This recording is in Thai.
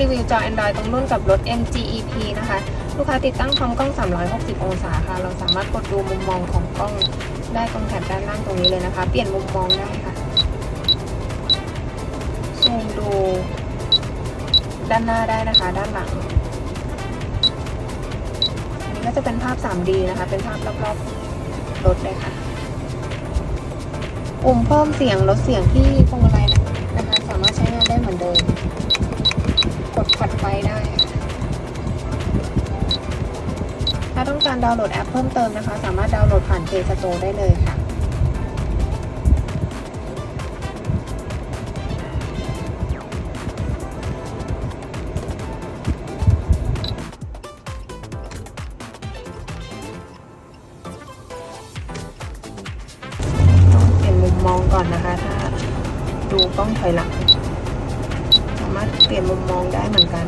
รีวิวจอ Android ตรงรุ่นกับรถ MG EP นะคะ ลูกค้าติดตั้งพร้อมกล้อง 360 องศาค่ะ เราสามารถกดดูมุมมองของกล้องได้ตรงแถบด้านล่างตรงนี้เลยนะคะ เปลี่ยนมุมมองได้ค่ะ ซูมดูด้านหน้าได้นะคะ ด้านหลัง อันนี้ก็จะเป็นภาพ 3D นะคะ เป็นภาพรอบๆรถเลยค่ะ ปุ่มเพิ่มเสียงลดเสียงที่พวงมาลัยนะคะ สามารถใช้ ต้องการดาวน์โหลดแอปเพิ่มเติมนะคะ สามารถดาวน์โหลดผ่าน Play Store ได้เลยค่ะต้องเปลี่ยนมุมมองก่อนนะคะถ้าดูกล้องถอยหลังสามารถเปลี่ยนมุมมองได้เหมือนกัน